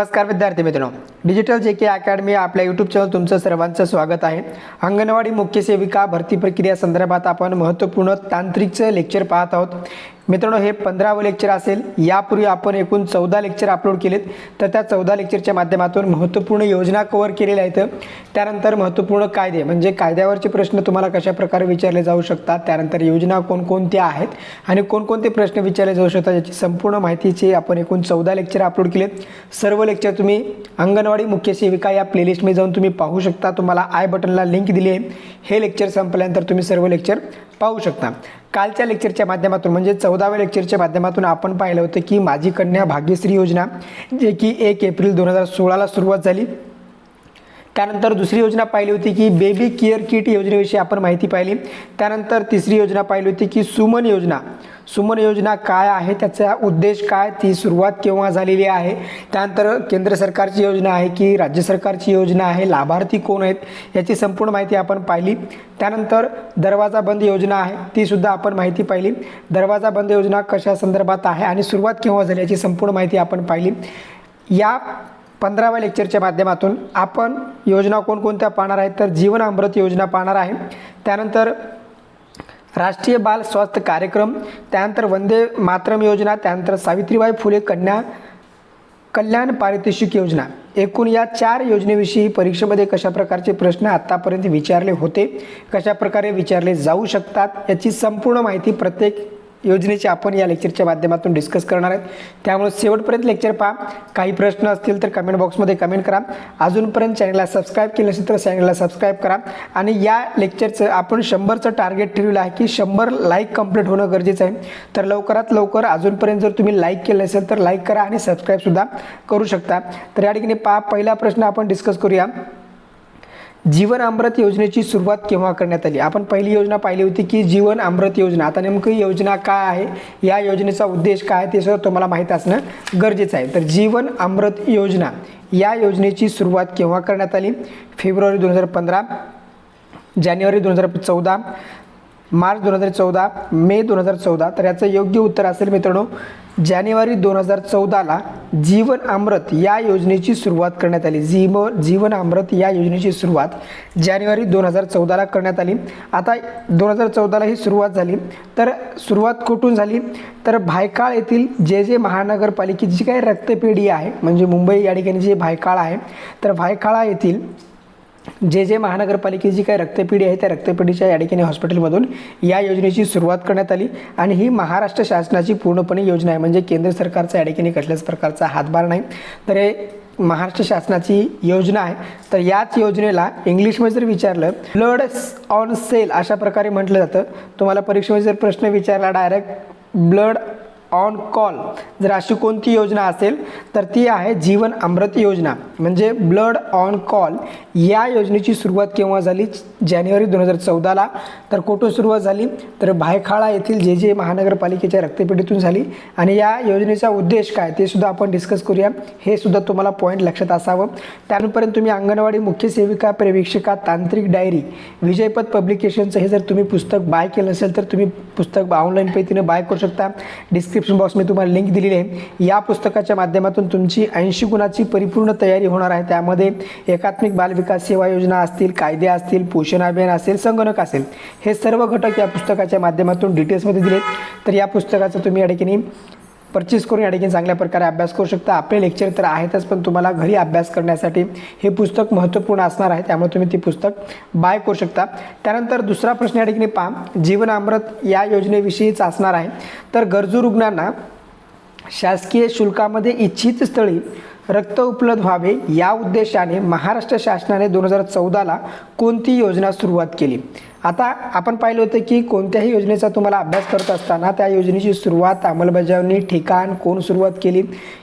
नमस्कार विद्यार्थी मित्रांनो. डिजिटल जे के अकॅडमी आपल्या यूट्यूब चॅनल तुमचं सर्वांचं स्वागत आहे. अंगणवाडी मुख्य सेविका भरती प्रक्रिया संदर्भात आपण महत्त्वपूर्ण तांत्रिकचं लेक्चर पाहत आहोत. मित्रांनो हे पंधरावं लेक्चर असेल. यापूर्वी आपण एकूण चौदा लेक्चर अपलोड केलेत. तर त्या चौदा लेक्चरच्या माध्यमातून महत्त्वपूर्ण योजना कव्हर केलेल्या आहेत. त्यानंतर महत्त्वपूर्ण कायदे म्हणजे कायद्यावरचे प्रश्न तुम्हाला कशा प्रकारे विचारले जाऊ शकतात त्यानंतर योजना कोणकोणत्या आहेत आणि कोणकोणते प्रश्न विचारले जाऊ शकतात याची संपूर्ण माहितीचे आपण एकूण चौदा लेक्चर अपलोड केलेत. सर्व लेक्चर तुम्ही अंगणवाडी मुख्य सेविका या प्लेलिस्टमध्ये जाऊन तुम्ही पाहू शकता. तुम्हाला आय बटनला लिंक दिली आहे. हे लेक्चर संपल्यानंतर तुम्ही सर्व लेक्चर पाहू शकता. कालच्या लेक्चरच्या माध्यमातून म्हणजे चौदाव्या लेक्चरच्या माध्यमातून आपण पाहिलं होतं की माझी कन्या भाग्यश्री योजना जे की एक एप्रिल दोन हजार सोळाला सुरुवात झाली. त्यानंतर दुसरी योजना पाहिली होती की बेबी केअर किट योजनेविषयी आपण माहिती पाहिली. त्यानंतर तिसरी योजना पाहिली होती की सुमन योजना. सुमन योजना काय आहे? त्याचा उद्देश काय? ती सुरुवात केव्हा झालेली आहे? त्यानंतर केंद्र सरकारची योजना आहे की राज्य सरकारची योजना आहे? लाभार्थी कोण आहेत? याची संपूर्ण माहिती आपण पाहिली. त्यानंतर दरवाजा बंद योजना आहे ती सुद्धा आपण माहिती पाहिली. दरवाजा बंद योजना कशा संदर्भात आहे आणि सुरुवात केव्हा झाली याची संपूर्ण माहिती आपण पाहिली. या पंधराव्या लेक्चरच्या माध्यमातून आपण योजना कोणकोणत्या पाहणार आहेत तर जीवन अमृत योजना पाहणार आहे. त्यानंतर राष्ट्रीय बाल स्वास्थ्य कार्यक्रम त्यानंतर वंदे मातरम योजना त्यानंतर सावित्रीबाई फुले कन्या कल्याण पारितोषिक योजना. एकूण या चार योजनेविषयी परीक्षेमध्ये कशा प्रकारचे प्रश्न आत्तापर्यंत विचारले होते कशा प्रकारे विचारले जाऊ शकतात याची संपूर्ण माहिती प्रत्येक योजनेची आपण या लेक्चरच्या माध्यमातून डिस्कस करणार आहेत. त्यामुळे शेवटपर्यंत लेक्चर पहा. काही प्रश्न असतील तर कमेंट बॉक्समध्ये कमेंट करा. अजूनपर्यंत चॅनलला सबस्क्राईब केलं असेल तर चॅनलला सबस्क्राईब करा. आणि या लेक्चरचं आपण शंभरचं टार्गेट ठेवलं आहे की शंभर लाईक कंप्लीट होणं गरजेचं आहे. तर लवकरात लवकर अजूनपर्यंत जर तुम्ही लाईक केलं असेल तर लाईक करा आणि सबस्क्राईबसुद्धा करू शकता. तर या ठिकाणी पहा. पहिला प्रश्न आपण डिस्कस करूया. जीवन अमृत योजनेची सुरुवात केव्हा करण्यात आली? आपण पहिली योजना पाहिली होती की जीवन अमृत योजना. आता नेमकं योजना काय आहे? या योजनेचा उद्देश काय आहे ते सुद्धा तुम्हाला माहीत असणं गरजेचं आहे. तर जीवन अमृत योजना या योजनेची सुरुवात केव्हा करण्यात आली? फेब्रुवारी दोन हजार पंधरा जानेवारी दोन हजार चौदा मार्च दोन हजार चौदा मे दोन हजार चौदा. तर याचं योग्य उत्तर असेल मित्रांनो जानेवारी दोन हजार चौदाला जीवन अमृत या योजनेची सुरुवात करण्यात आली. जीव जीवन अमृत या योजनेची सुरुवात जानेवारी दोन हजार चौदाला करण्यात आली. आता दोन हजार चौदाला ही सुरुवात झाली. तर सुरुवात कुठून झाली? तर भायकाळ येथील जे जे महानगरपालिकेची जी काही रक्तपेढी आहे म्हणजे मुंबई या ठिकाणी जे भायकाळ आहे तर भायकाळा येथील जे जे महानगरपालिकेची जी काही रक्तपेढी आहे त्या रक्तपेढीच्या या ठिकाणी हॉस्पिटलमधून या योजनेची सुरुवात करण्यात आली आणि ही महाराष्ट्र शासनाची पूर्णपणे योजना आहे. म्हणजे केंद्र सरकारचा या ठिकाणी कसल्याच प्रकारचा हातभार नाही. तर हे महाराष्ट्र शासनाची योजना आहे. तर याच योजनेला इंग्लिशमध्ये जर विचारलं ब्लड ऑन सेल अशा प्रकारे म्हटलं जातं. तुम्हाला परीक्षेमध्ये जर प्रश्न विचारला डायरेक्ट ब्लड ऑन कॉल जर अशी कोणती योजना असेल तर ती आहे जीवन अमृत योजना. म्हणजे ब्लड ऑन कॉल या योजनेची सुरुवात केव्हा झाली? जानेवारी दोन हजार चौदाला तर कुठून सुरुवात झाली? तर भायखाळा येथील जे जे महानगरपालिकेच्या रक्तपेढीतून झाली. आणि या योजनेचा उद्देश काय? ते सुद्धा आपण डिस्कस करूया. हे सुद्धा तुम्हाला पॉईंट लक्षात असावं. त्यानंतरपर्यंत तुम्ही अंगणवाडी मुख्य सेविका पर्यवेक्षिका तांत्रिक डायरी विजयपद पब्लिकेशनचं हे जर तुम्ही पुस्तक बाय केलं असेल तर तुम्ही पुस्तक ऑनलाईन पद्धतीने बाय करू शकता. डिस्क्रिप्शन बॉक्समध्ये तुम्हाला लिंक दिलेली आहे. या पुस्तकाच्या माध्यमातून तुमची ऐंशी गुणाची परिपूर्ण तयारी होणार आहे. त्यामध्ये एकात्मिक बालविकास सेवा योजना असतील कायदे असतील पोषण अभियान असेल संगणक असेल. हे सर्व घटक या पुस्तकाच्या माध्यमातून डिटेल्समध्ये दिलेत. तर या पुस्तकाचं तुम्ही या ठिकाणी परचेस करून या ठिकाणी चांगल्या प्रकारे अभ्यास करू शकता. आपले लेक्चर तर आहेतच पण तुम्हाला घरी अभ्यास करण्यासाठी हे पुस्तक महत्त्वपूर्ण असणार आहे त्यामुळे तुम्ही ती पुस्तक बाय करू शकता. त्यानंतर दुसरा प्रश्न या ठिकाणी पहा. जीवन अमृत या योजनेविषयीच असणार आहे. तर गरजू रुग्णांना शासकीय शुल्कामध्ये इच्छित स्थळी रक्त उपलब्ध व्हावे या उद्देशाने महाराष्ट्र शासनाने दोन हजार चौदाला कोणती योजना सुरुवात केली? आता आपण पाहिलं होतं की कोणत्याही योजनेचा तुम्हाला अभ्यास करत असताना त्या योजनेची सुरुवात अंमलबजावणी ठिकाण कोण सुरुवात केली?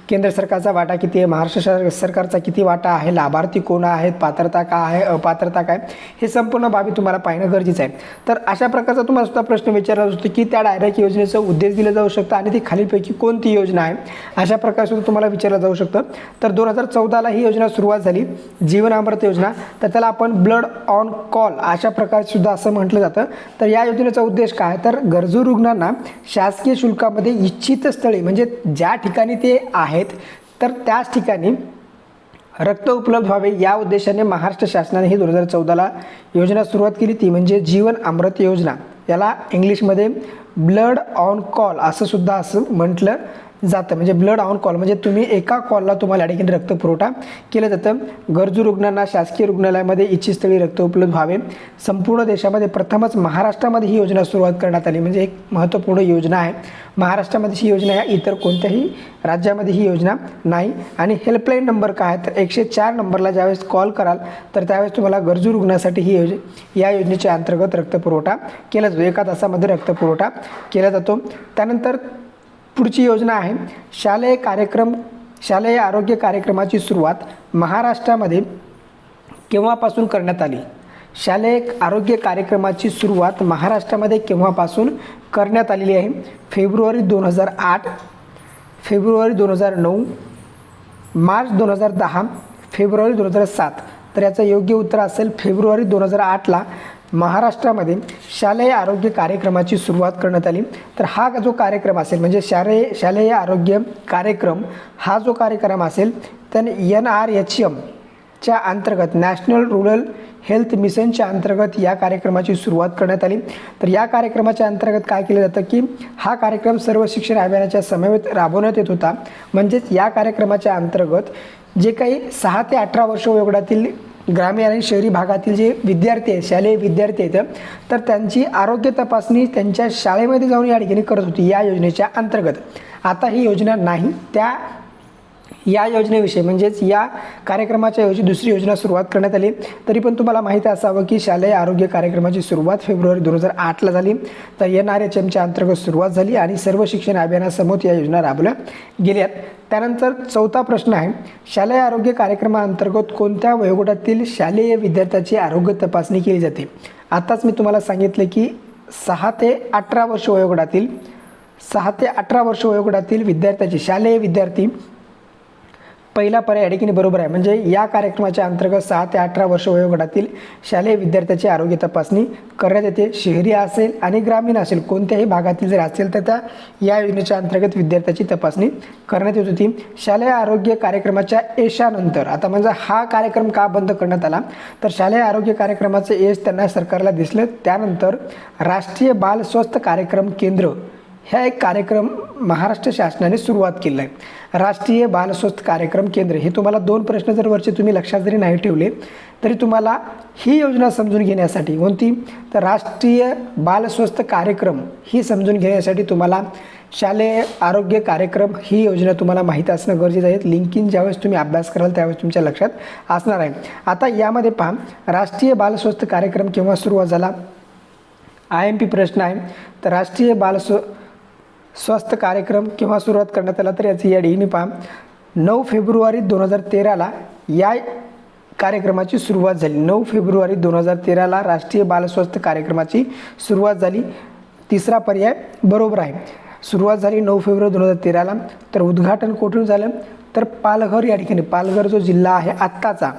केंद्र सरकारचा वाटा किती आहे? महाराष्ट्र सरकारचा किती वाटा आहे? लाभार्थी कोण आहेत? पात्रता का आहे? अपात्रता काय? हे संपूर्ण बाबी तुम्हाला पाहणं गरजेचं आहे. तर अशा प्रकारचा तुम्हाला सुद्धा प्रश्न विचारला जातो की त्या डायरेक्ट योजनेचा उद्देश दिला जाऊ शकतो आणि ती खालीलपैकी कोणती योजना आहे? अशा प्रकारे सुद्धा तुम्हाला विचारलं जाऊ शकतं. तर दोन हजार चौदाला ही योजना सुरुवात झाली. जीवन अमृत योजना. तर त्याला आपण ब्लड ऑन कॉल अशा प्रकारे सुद्धा असं म्हटलं जातं. तर या योजनेचा उद्देश काय? तर गरजू रुग्णांना शासकीय शुल्कामध्ये इच्छित स्थळी म्हणजे ज्या ठिकाणी ते आहेत. तर त्याच ठिकाणी रक्त उपलब्ध व्हावे या उद्देशाने महाराष्ट्र शासनाने ही दोन हजार चौदाला योजना सुरुवात केली. ती म्हणजे जीवन अमृत योजना. याला इंग्लिशमध्ये ब्लड ऑन कॉल असं सुद्धा असं म्हटलं जातं. म्हणजे ब्लड ऑन कॉल म्हणजे तुम्ही एका कॉलला तुम्हाला या ठिकाणी रक्तपुरवठा केलं जातं. गरजू रुग्णांना शासकीय रुग्णालयामध्ये इच्छितस्थळी रक्त उपलब्ध व्हावे. संपूर्ण देशामध्ये प्रथमच महाराष्ट्रामध्ये ही योजना सुरुवात करण्यात आली. म्हणजे एक महत्त्वपूर्ण योजना आहे. महाराष्ट्रामध्ये ही योजना आहे इतर कोणत्याही राज्यामध्ये ही योजना नाही. आणि हेल्पलाईन नंबर काय आहे? तर एकशे चार नंबरला ज्यावेळेस कॉल कराल तर त्यावेळेस तुम्हाला गरजू रुग्णासाठी ही योज या योजनेच्या अंतर्गत रक्तपुरवठा केला जातो. एका तासामध्ये रक्तपुरवठा केला जातो. त्यानंतर पुढची योजना आहे. शालेय कार्यक्रम शालेय आरोग्य कार्यक्रमाची सुरुवात महाराष्ट्रामध्ये केव्हापासून करण्यात आली? शालेय आरोग्य कार्यक्रमाची सुरुवात महाराष्ट्रामध्ये केव्हापासून करण्यात आलेली आहे? फेब्रुवारी दोन हजार आठ फेब्रुवारी दोन हजार नऊ मार्च दोन हजार दहा फेब्रुवारी दोन हजार सात. तर याचं योग्य उत्तर असेल फेब्रुवारी दोन हजार आठला. महाराष्ट्रामध्ये शालेय आरोग्य कार्यक्रमाची सुरुवात करण्यात आली. तर हा जो कार्यक्रम असेल म्हणजे शालेय शालेय आरोग्य कार्यक्रम हा जो कार्यक्रम असेल तर एन आर एच एम च्या अंतर्गत नॅशनल रुरल हेल्थ मिशनच्या अंतर्गत या कार्यक्रमाची सुरुवात करण्यात आली. तर या कार्यक्रमाच्या अंतर्गत काय केलं जातं की हा कार्यक्रम सर्व शिक्षण अभियानाच्या समवेत राबवण्यात येत होता. म्हणजेच या कार्यक्रमाच्या अंतर्गत जे काही सहा ते अठरा वर्ष वयोगटातील ग्रामीण आणि शहरी भागातील जे विद्यार्थी आहेत शालेय विद्यार्थी आहेत तर त्यांची आरोग्य तपासणी त्यांच्या शाळेमध्ये जाऊन या ठिकाणी करत होती या योजनेच्या अंतर्गत. आता ही योजना नाही त्या या योजनेविषयी म्हणजेच या कार्यक्रमाच्या योजने दुसरी योजना सुरुवात करण्यात आली. तरी पण तुम्हाला माहिती असावं की शालेय आरोग्य कार्यक्रमाची सुरुवात फेब्रुवारी दोन हजार आठला झाली. तर एन आर एच एमच्या अंतर्गत सुरुवात झाली आणि सर्व शिक्षण अभियानासमोर या योजना राबवल्या गेल्यात त्यानंतर चौथा प्रश्न आहे शालेय आरोग्य कार्यक्रमाअंतर्गत कोणत्या वयोगटातील शालेय विद्यार्थ्याची आरोग्य तपासणी केली जाते? आताच मी तुम्हाला सांगितले की सहा ते अठरा वर्ष वयोगटातील सहा ते अठरा वर्ष वयोगटातील विद्यार्थ्याची शालेय विद्यार्थी पहिला पर्याय या ठिकाणी बरोबर आहे. म्हणजे या कार्यक्रमाच्या अंतर्गत सहा ते अठरा वर्ष वयोगटातील शालेय विद्यार्थ्याची आरोग्य तपासणी करण्यात येते. शहरी असेल आणि ग्रामीण असेल कोणत्याही भागातील जर असेल तर त्या या योजनेच्या अंतर्गत विद्यार्थ्याची तपासणी करण्यात येत होती. शालेय आरोग्य कार्यक्रमाच्या यशानंतर आता म्हणजे हा कार्यक्रम का बंद करण्यात आला? तर शालेय आरोग्य कार्यक्रमाचं यश त्यांना सरकारला दिसलं. त्यानंतर राष्ट्रीय बाल स्वस्थ कार्यक्रम केंद्र ह्या एक कार्यक्रम महाराष्ट्र शासनाने सुरुवात केला आहे राष्ट्रीय बालस्वस्थ कार्यक्रम केंद्र. हे तुम्हाला दोन प्रश्न जर वरचे तुम्ही लक्षात जरी नाही ठेवले तरी तुम्हाला ही योजना समजून घेण्यासाठी कोणती? तर राष्ट्रीय बालस्वस्थ कार्यक्रम ही समजून घेण्यासाठी तुम्हाला शालेय आरोग्य कार्यक्रम ही योजना तुम्हाला माहीत असणं गरजेचं आहे. लिंकिंग ज्यावेळेस तुम्ही अभ्यास कराल त्यावेळेस तुमच्या लक्षात असणार आहे. आता यामध्ये पहा राष्ट्रीय बालस्वस्थ कार्यक्रम केव्हा सुरुवात झाला? आय एम पी प्रश्न आहे. तर राष्ट्रीय बाल स्वस्थ कार्यक्रम किंवा सुरुवात करण्यात आला तर याची या मी पहा. नऊ फेब्रुवारी दोन हजार तेराला या कार्यक्रमाची सुरुवात झाली. नऊ फेब्रुवारी दोन हजार तेराला राष्ट्रीय बालस्वस्थ कार्यक्रमाची सुरुवात झाली. तिसरा पर्याय बरोबर आहे. सुरुवात झाली नऊ फेब्रुवारी दोन हजार तेराला. तर उद्घाटन कुठून झालं? तर पालघर या ठिकाणी. पालघर जो जिल्हा आहे आत्ताचा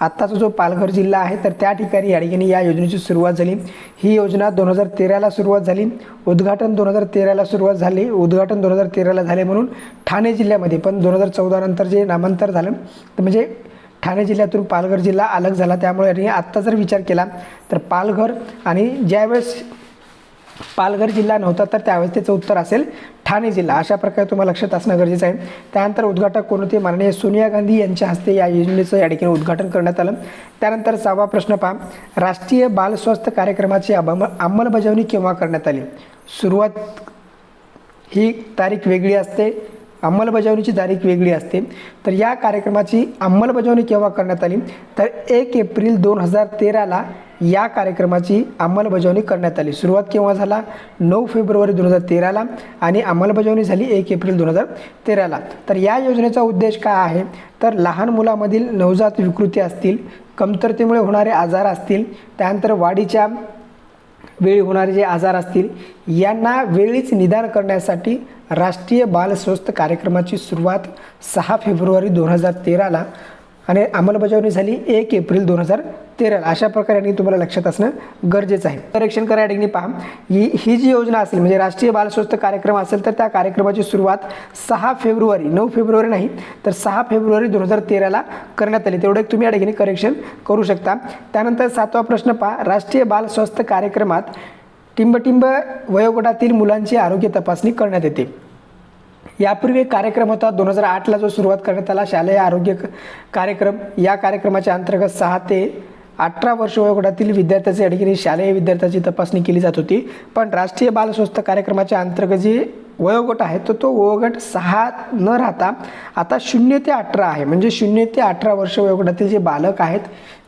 आत्ताचा जो पालघर जिल्हा आहे तर त्या ठिकाणी या ठिकाणी या योजनेची सुरुवात झाली. ही योजना दोन हजार तेराला सुरुवात झाली. उद्घाटन दोन हजार तेराला सुरुवात झाली. उद्घाटन दोन हजार तेराला झाले म्हणून ठाणे जिल्ह्यामध्ये पण दोन हजार चौदानंतर जे नामांतर झालं तर म्हणजे ठाणे जिल्ह्यातून पालघर जिल्हा अलग झाला. त्यामुळे आत्ता जर विचार केला तर पालघर आणि ज्यावेळेस पालघर जिल्हा नव्हता तर त्यावेळेस त्याचं उत्तर असेल ठाणे जिल्हा. अशा प्रकारे तुम्हाला लक्षात असणं गरजेचं आहे. त्यानंतर उद्घाटक कोण होते? माननीय सोनिया गांधी यांच्या हस्ते या योजनेचं या ठिकाणी उद्घाटन करण्यात आलं. त्यानंतर सहावा प्रश्न पहा. राष्ट्रीय बाल स्वास्थ्य कार्यक्रमाची अंम अंमलबजावणी केव्हा करण्यात आली? सुरुवात ही तारीख वेगळी असते. अंमलबजावणीची तारीख वेगळी असते. तर या कार्यक्रमाची अंमलबजावणी केव्हा करण्यात आली? तर एक एप्रिल दोन हजार तेराला या कार्यक्रमाची अंमलबजावणी करण्यात आली. सुरुवात केव्हा झाला? नऊ फेब्रुवारी दोन हजार तेराला आणि अंमलबजावणी झाली एक एप्रिल दोन हजार तेराला. तर या योजनेचा उद्देश काय आहे? तर लहान मुलामधील नवजात विकृती असतील कमतरतेमुळे होणारे आजार असतील त्यानंतर वाढीच्या वेळी होणारे जे आजार असतील यांना वेळीच निदान करण्यासाठी राष्ट्रीय बाल स्वस्थ कार्यक्रमाची सुरुवात सहा फेब्रुवारी दोन हजार तेराला आणि अंमलबजावणी झाली एक एप्रिल दोन हजार तेराला अशा प्रकारे आणि तुम्हाला लक्षात असणं गरजेचं आहे. करेक्शन करा ठिकाणी पहा. ही ही जी योजना असेल म्हणजे राष्ट्रीय बालस्वस्थ कार्यक्रम असेल तर त्या कार्यक्रमाची सुरुवात सहा फेब्रुवारी नऊ फेब्रुवारी नाही तर सहा फेब्रुवारी दोन हजार तेराला करण्यात आली. तेवढं तुम्ही या ठिकाणी करेक्शन करू शकता. त्यानंतर सातवा प्रश्न पहा. राष्ट्रीय बाल स्वास्थ्य कार्यक्रमात टिंबटिंब वयोगटातील मुलांची आरोग्य तपासणी करण्यात येते. यापूर्वी एक कार्यक्रम होता. दोन हजार आठला जो सुरुवात करण्यात आला. शालेय आरोग्य क- कार्यक्रम. या कार्यक्रमाच्या अंतर्गत सहा ते अठरा वर्ष वयोगटातील विद्यार्थ्याचे ठिकाणी शालेय विद्यार्थ्याची तपासणी केली जात होती. पण राष्ट्रीय बालस्वस्थ कार्यक्रमाच्या अंतर्गत जे वयोगट आहे तर तो वयोगट सहा न राहता आता शून्य ते अठरा आहे. म्हणजे शून्य ते अठरा वर्ष वयोगटातील जे बालक आहेत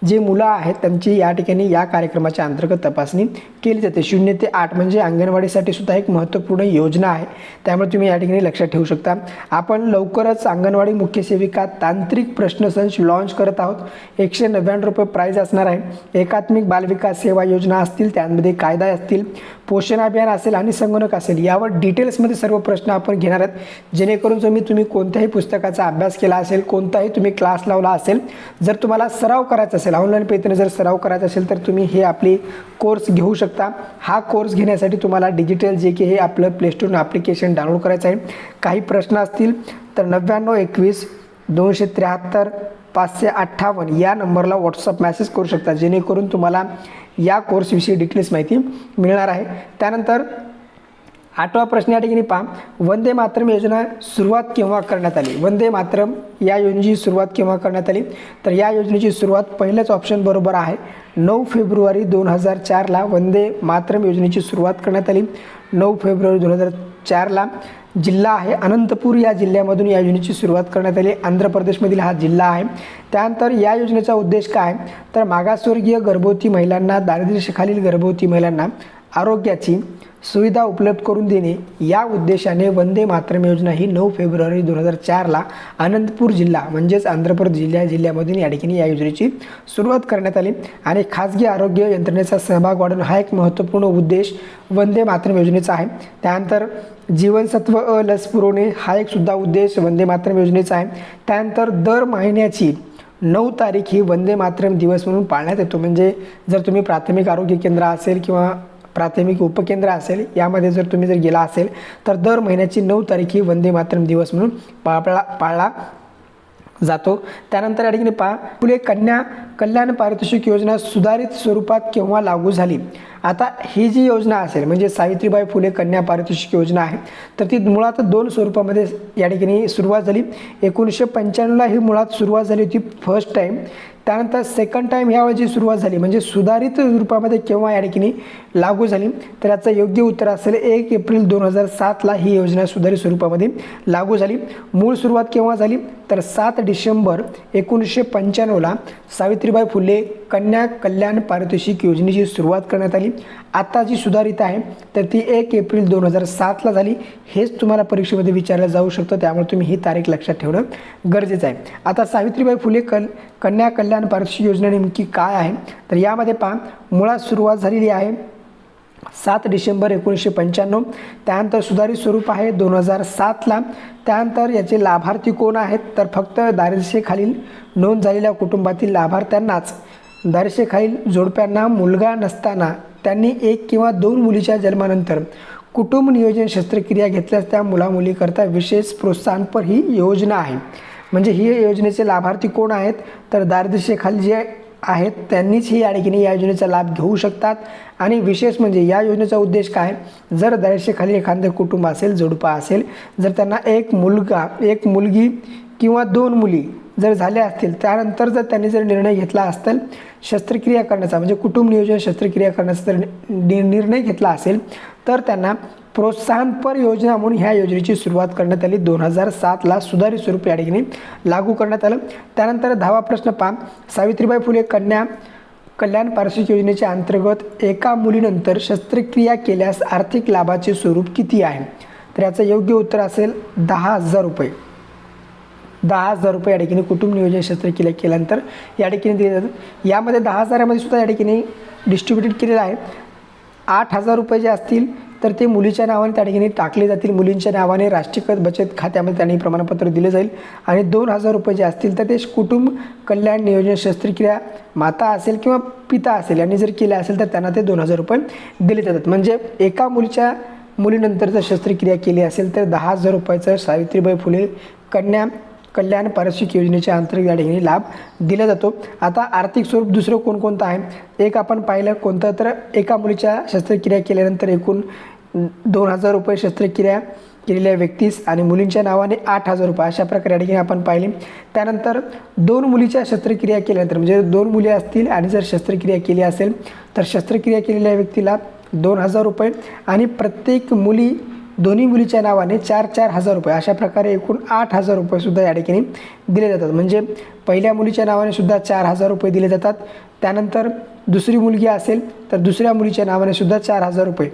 जे मुलं आहेत त्यांची या ठिकाणी या कार्यक्रमाच्या अंतर्गत तपासणी केली जाते. शून्य ते आठ म्हणजे अंगणवाडीसाठी सुद्धा एक महत्त्वपूर्ण योजना आहे. त्यामुळे तुम्ही या ठिकाणी लक्षात ठेवू शकता. आपण लवकरच अंगणवाडी मुख्य सेविका तांत्रिक प्रश्नसंच लॉन्च करत आहोत. एकशे नव्याण्णव रुपये प्राईज असणार आहे. एकात्मिक बालविकास सेवा योजना असतील त्यामध्ये कायदा असतील पोषण अभियान असेल आणि संगणक असेल यावर डिटेल्समध्ये सर्व प्रश्न आपण घेणार आहेत. जेणेकरून तुम्ही तुम्ही कोणत्याही पुस्तकाचा अभ्यास केला असेल कोणताही तुम्ही क्लास लावला असेल जर तुम्हाला सराव करायचा असेल ऑनलाईन पद्धतीने जर सराव करायचा असेल तर तुम्ही हे आपली कोर्स घेऊ शकता. हा कोर्स घेण्यासाठी तुम्हाला डिजिटल जे की हे आपलं प्लेस्टोरनं ॲप्लिकेशन डाउनलोड करायचं आहे. काही प्रश्न असतील तर नव्याण्णव एकवीस दोनशे त्र्याहत्तर पाचशे अठ्ठावन्न या नंबरला व्हॉट्सअप मॅसेज करू शकता. जेणेकरून तुम्हाला या कोर्सविषयी डिटेल्स माहिती मिळणार आहे. त्यानंतर आठवा प्रश्न या ठिकाणी पहा. वंदे मातरम योजना सुरुवात केव्हा करण्यात आली? वंदे मातरम या योजनेची सुरुवात केव्हा करण्यात आली? तर या योजनेची सुरुवात पहिलंच ऑप्शन बरोबर आहे. नऊ फेब्रुवारी दोन हजार चारला वंदे मातरम योजनेची सुरुवात करण्यात आली. नऊ फेब्रुवारी दोन हजार चारला जिल्हा आहे अनंतपूर. या जिल्ह्यामधून या योजनेची सुरुवात करण्यात आली. आंध्र प्रदेशमधील हा जिल्हा आहे. त्यानंतर या योजनेचा उद्देश काय तर मागासवर्गीय गर्भवती महिलांना दारिद्र्यरेषेखालील गर्भवती महिलांना आरोग्याची सुविधा उपलब्ध करून देणे. या उद्देशाने वंदे मातरम योजना ही नऊ फेब्रुवारी दोन हजार चारला अनंतपूर जिल्हा म्हणजेच आंध्र प्रदेश जिल्ह्या जिल्ह्यामधून या ठिकाणी या योजनेची सुरुवात करण्यात आली आणि खाजगी आरोग्य यंत्रणेचा सहभाग वाढवणं हा एक महत्त्वपूर्ण उद्देश वंदे मातरम योजनेचा आहे. त्यानंतर जीवनसत्व अ लस पुरवणे हा एक सुद्धा उद्देश वंदे मातरम योजनेचा आहे. त्यानंतर दर महिन्याची नऊ तारीख ही वंदे मातरम दिवस म्हणून पाळण्यात येतो. म्हणजे जर तुम्ही प्राथमिक आरोग्य केंद्र असेल किंवा प्राथमिक उपकेंद्र असेल यामध्ये जर तुम्ही जर गेला असेल तर दर महिन्याची नऊ तारीख ही वंदे मातरम दिवस म्हणून पाळला पाळला जातो. त्यानंतर या ठिकाणी पहा पुले कन्या कल्याण पारितोषिक योजना सुधारित स्वरूपात केव्हा लागू झाली? आता ही जी योजना असेल म्हणजे सावित्रीबाई फुले कन्या पारितोषिक योजना आहे तर ती मुळात दोन स्वरूपामध्ये या ठिकाणी सुरुवात झाली. एकोणीसशे पंच्याण्णवला ही मुळात सुरुवात झाली होती फर्स्ट टाईम त्यानंतर सेकंड टाईम ह्यावेळी सुरुवात झाली म्हणजे सुधारित रूपामध्ये केव्हा या ठिकाणी लागू झाली. तर याचं योग्य उत्तर असेल एक एप्रिल दोन हजार सातला ही योजना सुधारित स्वरूपामध्ये लागू झाली. मूळ सुरुवात केव्हा झाली? तर सात डिसेंबर एकोणीसशे पंच्याण्णवला सावित्रीबाई फुले कन्या कल्याण पारितोषिक योजनेची सुरुवात करण्यात आली. आता जी सुधारित आहे तर ती एक एप्रिल दोन हजार सातला झाली. हेच तुम्हाला परीक्षेमध्ये विचारलं जाऊ शकतं. त्यामुळे तुम्ही ही तारीख लक्षात ठेवणं गरजेचं आहे. आता सावित्रीबाई फुले कल कन्या कल्याण पारितोषिक योजना नेमकी काय आहे? तर यामध्ये पहा मुळात सुरुवात झालेली आहे सात डिसेंबर एकोणीसशे पंच्याण्णव. त्यानंतर सुधारित स्वरूप आहे दोन हजार सातला. त्यानंतर याचे लाभार्थी कोण आहेत? तर फक्त दारिद्र्यखालील नोंद झालेल्या कुटुंबातील लाभार्थ्यांनाच. दारिद्र्यखालील जोडप्यांना मुलगा नसताना त्यांनी एक किंवा दोन मुलीच्या जन्मानंतर कुटुंब नियोजन शस्त्रक्रिया घेतल्यास त्या मुलामुलीकरता विशेष प्रोत्साहनपर ही योजना आहे. म्हणजे ही योजनेचे लाभार्थी कोण आहेत? तर दारिद्र्यखाली जे आहेत त्यांनीच ही या ठिकाणी या योजनेचा लाभ घेऊ शकतात. आणि विशेष म्हणजे या योजनेचा उद्देश काय? जर दारिद्र्यखाली एखादं कुटुंब असेल जोडपा असेल जर त्यांना एक मुलगा एक मुलगी किंवा दोन मुली जर झाल्या असतील त्यानंतर जर त्यांनी जर निर्णय घेतला असेल शस्त्रक्रिया करण्याचा म्हणजे कुटुंब नियोजन शस्त्रक्रिया करण्याचा जर नि- निर्णय घेतला असेल तर त्यांना प्रोत्साहनपर योजना म्हणून ह्या योजनेची सुरुवात करण्यात आली. दोन हजार सातला सुधारित स्वरूप या ठिकाणी लागू करण्यात आलं. त्यानंतर दहावा प्रश्न पहा. सावित्रीबाई फुले कन्या कल्याण पारितोषिक योजनेच्या अंतर्गत एका मुलीनंतर शस्त्रक्रिया केल्यास आर्थिक लाभाचे स्वरूप किती आहे? तर याचं योग्य उत्तर असेल दहा हजार रुपये. दहा हजार रुपये या ठिकाणी कुटुंब नियोजन शस्त्रक्रिया केल्यानंतर या ठिकाणी दिले जातात. यामध्ये दहा हजारामध्ये सुद्धा या ठिकाणी डिस्ट्रीब्युटेड केलेलं आहे. आठ हजार रुपये जे असतील तर ते मुलीच्या नावाने त्या ठिकाणी टाकले जातील. मुलींच्या नावाने राष्ट्रीयकृत बचत खात्यामध्ये त्यांनी प्रमाणपत्र दिले जाईल. आणि दोन हजार रुपये जे असतील तर ते कुटुंब कल्याण नियोजन शस्त्रक्रिया माता असेल किंवा पिता असेल यांनी जर केल्या असेल तर त्यांना ते दोन हजार रुपये दिले जातात. म्हणजे एका मुलीच्या मुलीनंतर जर शस्त्रक्रिया केली असेल तर दहा हजार रुपयाचं सावित्रीबाई फुले कन्या कल्याण पारितोषिक योजनेच्या अंतर्गत या ठिकाणी लाभ दिला जातो. आता आर्थिक स्वरूप दुसरं कोणकोणतं आहे? एक आपण पाहिलं कोणतं तर एका मुलीच्या शस्त्रक्रिया केल्यानंतर एकूण दोन हजार रुपये शस्त्रक्रिया केलेल्या व्यक्तीस आणि मुलींच्या नावाने आठ हजार रुपये अशा प्रकारे या ठिकाणी आपण पाहिले. त्यानंतर दोन मुलीच्या शस्त्रक्रिया केल्यानंतर म्हणजे दोन मुली असतील आणि जर शस्त्रक्रिया केली असेल तर शस्त्रक्रिया केलेल्या व्यक्तीला दोन हजार रुपये आणि प्रत्येक मुली दोन्ही मुलीच्या नावाने चार चार हजार रुपये अशा प्रकारे एकूण आठ हजार रुपयेसुद्धा या ठिकाणी दिले जातात. म्हणजे पहिल्या मुलीच्या नावाने सुद्धा चार हजार रुपये दिले जातात. त्यानंतर दुसरी मुलगी असेल तर दुसऱ्या मुलीच्या नावाने सुद्धा चार हजार रुपये.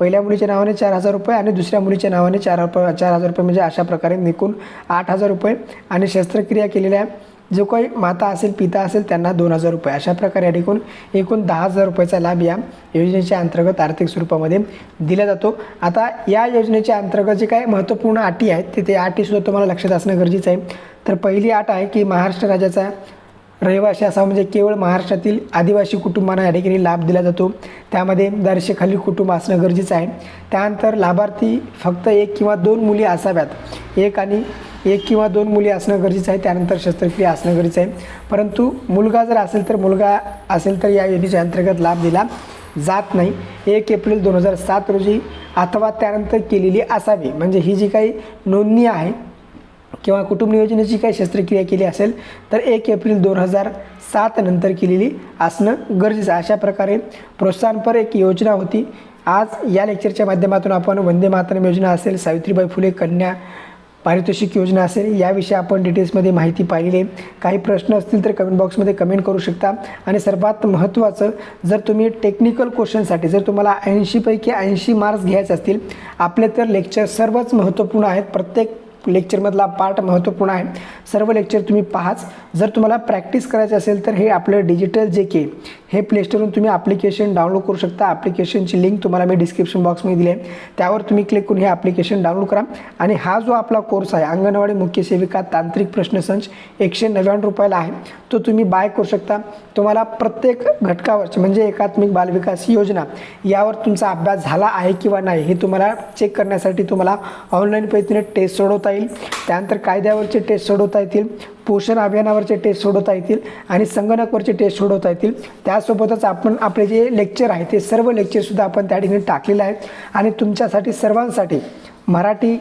पहिल्या मुलीच्या नावाने चार हजार रुपये आणि दुसऱ्या मुलीच्या नावाने चार रुपये चार हजार रुपये. म्हणजे अशा प्रकारे एकूण आठ हजार रुपये आणि शस्त्रक्रिया केलेल्या जो काही माता असेल पिता असेल त्यांना दोन हजार रुपये. अशा प्रकारे एकूण एकूण दहा हजार रुपयाचा लाभ या योजनेच्या अंतर्गत आर्थिक स्वरूपामध्ये दिला जातो. आता या योजनेच्या अंतर्गत जे काही महत्त्वपूर्ण अटी आहेत ते ते अटीसुद्धा तुम्हाला लक्षात असणं गरजेचं आहे. तर पहिली अट आहे की महाराष्ट्र राज्याचा रहिवासी असा म्हणजे केवळ महाराष्ट्रातील आदिवासी कुटुंबांना या ठिकाणी लाभ दिला जातो. त्यामध्ये दर्शेखाली कुटुंब असणं गरजेचं आहे. त्यानंतर लाभार्थी फक्त एक किंवा दोन मुली असाव्यात. एक आणि एक किंवा दोन मुली असणं गरजेचं आहे. त्यानंतर शस्त्रक्रिया असणं गरजेचं आहे. परंतु मुलगा जर असेल तर मुलगा असेल तर या योजनेच्या अंतर्गत लाभ दिला जात नाही. एक एप्रिल दोन हजार सात रोजी अथवा त्यानंतर केलेली असावी. म्हणजे ही जी काही नोंदणी आहे किंवा कुटुंब नियोजनाची काही शस्त्रक्रिया केली असेल तर एक एप्रिल दोन हजार सात नंतर केलेली असणं गरजेचं अशा प्रकारे प्रोत्साहनपर एक योजना होती. आज या लेक्चरच्या माध्यमातून आपण वंदे मातरम योजना असेल सावित्रीबाई फुले कन्या पारितोषिक योजना असेल याविषयी आपण डिटेल्समध्ये माहिती पाहिली आहे. काही प्रश्न असतील तर कमेंट बॉक्समध्ये कमेंट करू शकता. आणि सर्वात महत्त्वाचं जर तुम्ही टेक्निकल क्वेश्चनसाठी जर तुम्हाला ऐंशीपैकी ऐंशी मार्क्स घ्यायचे असतील आपले तर लेक्चर सर्वच महत्त्वपूर्ण आहेत. प्रत्येक लेक्चरमधला पार्ट महत्त्वपूर्ण आहे. सर्व लेक्चर तुम्ही पाहाच. जर तुम्हाला प्रॅक्टिस करायची असेल तर हे आपलं डिजिटल जे के हे प्लेस्टोरून तुम्ही ॲप्लिकेशन डाउनलोड करू शकता. ॲप्लिकेशनची लिंक तुम्हाला मी डिस्क्रिप्शन बॉक्समध्ये दिली आहे. त्यावर तुम्ही क्लिक करून हे ॲप्लिकेशन डाउनलोड करा. आणि हा जो आपला कोर्स आहे अंगणवाडी मुख्य सेविका तांत्रिक प्रश्नसंच एकशे नव्याण्णव रुपयाला आहे. तो तुम्ही बाय करू शकता. तुम्हाला प्रत्येक घटकावरचे म्हणजे एकात्मिक बालविकास योजना यावर तुमचा अभ्यास झाला आहे किंवा नाही हे तुम्हाला चेक करण्यासाठी तुम्हाला ऑनलाईन पद्धतीने टेस्ट सोडवता येईल. त्यानंतर कायद्यावरचे टेस्ट सोडवता येतील. पोषण अभियानावरचे टेस्ट सोडवता येतील आणि संगणकवरचे टेस्ट सोडवता येतील. त्यासोबतच आपण आपले जे लेक्चर आहे ते सर्व लेक्चरसुद्धा आपण त्या ठिकाणी टाकलेले आहेत. आणि तुमच्यासाठी सर्वांसाठी मराठी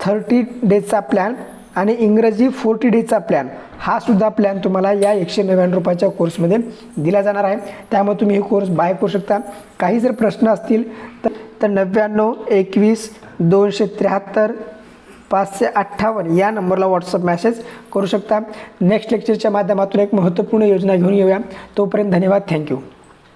थर्टी डेजचा प्लॅन आणि इंग्रजी फोर्टी डेजचा प्लॅन हा सुद्धा प्लॅन तुम्हाला या एकशे नव्याण्णव रुपयाच्या कोर्समध्ये दिला जाणार आहे. त्यामुळे तुम्ही हे कोर्स बाय करू शकता. काही जर प्रश्न असतील तर तर नव्याण्णव एकवीस दोनशे त्र्याहत्तर पाचशे अठ्ठावन्न या नंबरला व्हॉट्सअप मॅसेज करू शकता. नेक्स्ट लेक्चरच्या माध्यमातून एक महत्त्वपूर्ण योजना घेऊन येऊया. तोपर्यंत धन्यवाद. थँक्यू